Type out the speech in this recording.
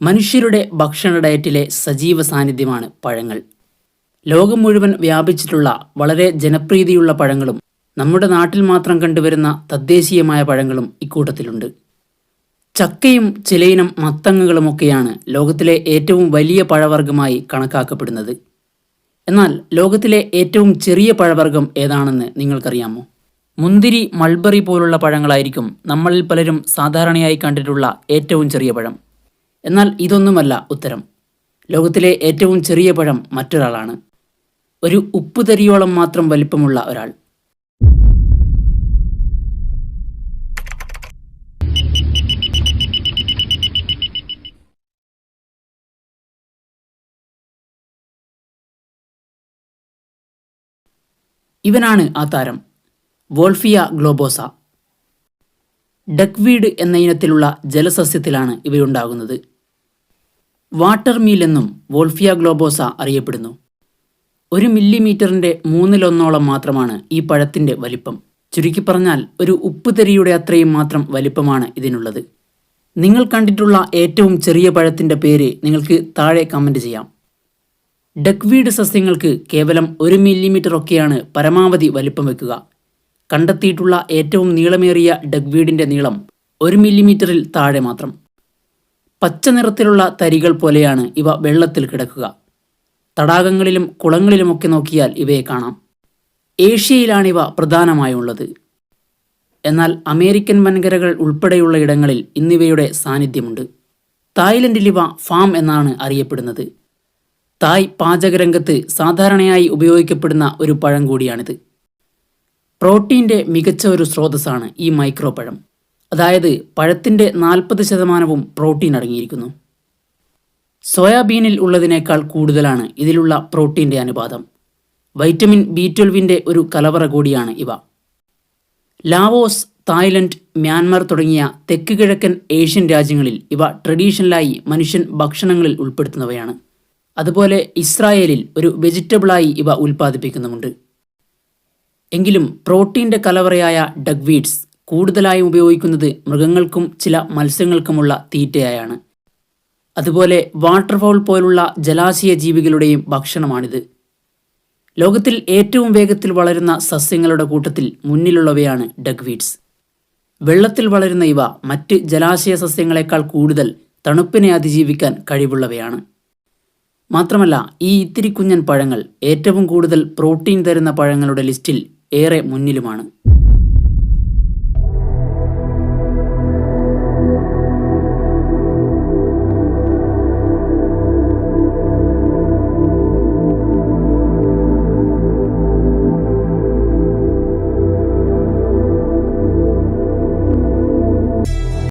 മനുഷ്യരുടെ ഭക്ഷണ ഡയറ്റിലെ സജീവ സാന്നിധ്യമാണ് പഴങ്ങൾ. ലോകം മുഴുവൻ വ്യാപിച്ചിട്ടുള്ള വളരെ ജനപ്രീതിയുള്ള പഴങ്ങളും നമ്മുടെ നാട്ടിൽ മാത്രം കണ്ടുവരുന്ന തദ്ദേശീയമായ പഴങ്ങളും ഇക്കൂട്ടത്തിലുണ്ട്. ചക്കയും ചിലയിനം മത്തങ്ങകളുമൊക്കെയാണ് ലോകത്തിലെ ഏറ്റവും വലിയ പഴവർഗമായി കണക്കാക്കപ്പെടുന്നത്. എന്നാൽ ലോകത്തിലെ ഏറ്റവും ചെറിയ പഴവർഗം ഏതാണെന്ന് നിങ്ങൾക്കറിയാമോ? മുന്തിരി മൾബറി പോലുള്ള പഴങ്ങളായിരിക്കും നമ്മളിൽ പലരും സാധാരണയായി കണ്ടിട്ടുള്ള ഏറ്റവും ചെറിയ പഴം. എന്നാൽ ഇതൊന്നുമല്ല ഉത്തരം. ലോകത്തിലെ ഏറ്റവും ചെറിയ പഴം മറ്റൊരാളാണ്. ഒരു ഉപ്പുതരിയോളം മാത്രം വലിപ്പമുള്ള ഒരാൾ. ഇവനാണ് ആ താരം. Wolffia globosa. ഡക്വീഡ് എന്ന ഇനത്തിലുള്ള ജലസസ്യത്തിലാണ് ഇവയുണ്ടാകുന്നത്. വാട്ടർ മീൽ എന്നും വോൾഫിയ ഗ്ലോബോസ അറിയപ്പെടുന്നു. ഒരു മില്ലിമീറ്ററിന്റെ മൂന്നിലൊന്നോളം മാത്രമാണ് ഈ പഴത്തിന്റെ വലിപ്പം. ചുരുക്കി പറഞ്ഞാൽ ഒരു ഉപ്പുതരിയുടെ അത്രയും മാത്രം വലിപ്പമാണ് ഇതിനുള്ളത്. നിങ്ങൾ കണ്ടിട്ടുള്ള ഏറ്റവും ചെറിയ പഴത്തിന്റെ പേര് നിങ്ങൾക്ക് താഴെ കമന്റ് ചെയ്യാം. ഡക്വീഡ് സസ്യങ്ങൾക്ക് കേവലം ഒരു മില്ലിമീറ്റർ ഒക്കെയാണ് പരമാവധി വലിപ്പം വെക്കുക. കണ്ടെത്തിയിട്ടുള്ള ഏറ്റവും നീളമേറിയ ഡഗ്വീഡിന്റെ നീളം ഒരു മില്ലിമീറ്ററിൽ താഴെ മാത്രം. പച്ച നിറത്തിലുള്ള തരികൾ പോലെയാണ് ഇവ വെള്ളത്തിൽ കിടക്കുക. തടാകങ്ങളിലും കുളങ്ങളിലുമൊക്കെ നോക്കിയാൽ ഇവയെ കാണാം. ഏഷ്യയിലാണിവ പ്രധാനമായുള്ളത്. എന്നാൽ അമേരിക്കൻ വൻകരകൾ ഉൾപ്പെടെയുള്ള ഇടങ്ങളിൽ ഇന്നിവയുടെ സാന്നിധ്യമുണ്ട്. തായ്ലൻഡിൽ ഇവ ഫാം എന്നാണ് അറിയപ്പെടുന്നത്. തായ് പാചകരംഗത്ത് സാധാരണയായി ഉപയോഗിക്കപ്പെടുന്ന ഒരു പഴം കൂടിയാണിത്. പ്രോട്ടീന്റെ മികച്ച ഒരു സ്രോതസ്സാണ് ഈ മൈക്രോ പഴം അതായത് പഴത്തിന്റെ നാൽപ്പത് ശതമാനവും പ്രോട്ടീൻ അടങ്ങിയിരിക്കുന്നു. സോയാബീനിൽ ഉള്ളതിനേക്കാൾ കൂടുതലാണ് ഇതിലുള്ള പ്രോട്ടീന്റെ അനുപാതം. വൈറ്റമിൻ ബി ട്വൽവിന്റെ ഒരു കലവറ കൂടിയാണ് ഇവ. ലാവോസ് തായ്ലൻഡ് മ്യാൻമർ തുടങ്ങിയ തെക്ക് കിഴക്കൻ ഏഷ്യൻ രാജ്യങ്ങളിൽ ഇവ ട്രഡീഷണലായി മനുഷ്യൻ ഭക്ഷണങ്ങളിൽ ഉൾപ്പെടുത്തുന്നവയാണ്. അതുപോലെ ഇസ്രായേലിൽ ഒരു വെജിറ്റബിളായി ഇവ ഉൽപ്പാദിപ്പിക്കുന്നുമുണ്ട്. എങ്കിലും പ്രോട്ടീന്റെ കലവറയായ ഡഗ്വീഡ്സ് കൂടുതലായും ഉപയോഗിക്കുന്നത് മൃഗങ്ങൾക്കും ചില മത്സ്യങ്ങൾക്കുമുള്ള തീറ്റയായാണ്. അതുപോലെ വാട്ടർഫോൾ പോലുള്ള ജലാശയ ജീവികളുടെയും ഭക്ഷണമാണിത്. ലോകത്തിൽ ഏറ്റവും വേഗത്തിൽ വളരുന്ന സസ്യങ്ങളുടെ കൂട്ടത്തിൽ മുന്നിലുള്ളവയാണ് ഡഗ്വീഡ്സ്. വെള്ളത്തിൽ വളരുന്ന ഇവ മറ്റ് ജലാശയ സസ്യങ്ങളെക്കാൾ കൂടുതൽ തണുപ്പിനെ അതിജീവിക്കാൻ കഴിവുള്ളവയാണ്. മാത്രമല്ല ഈ ഇത്തിരി കുഞ്ഞൻ പഴങ്ങൾ ഏറ്റവും കൂടുതൽ പ്രോട്ടീൻ തരുന്ന പഴങ്ങളുടെ ലിസ്റ്റിൽ ഏറെ മുന്നിലുമാണ്.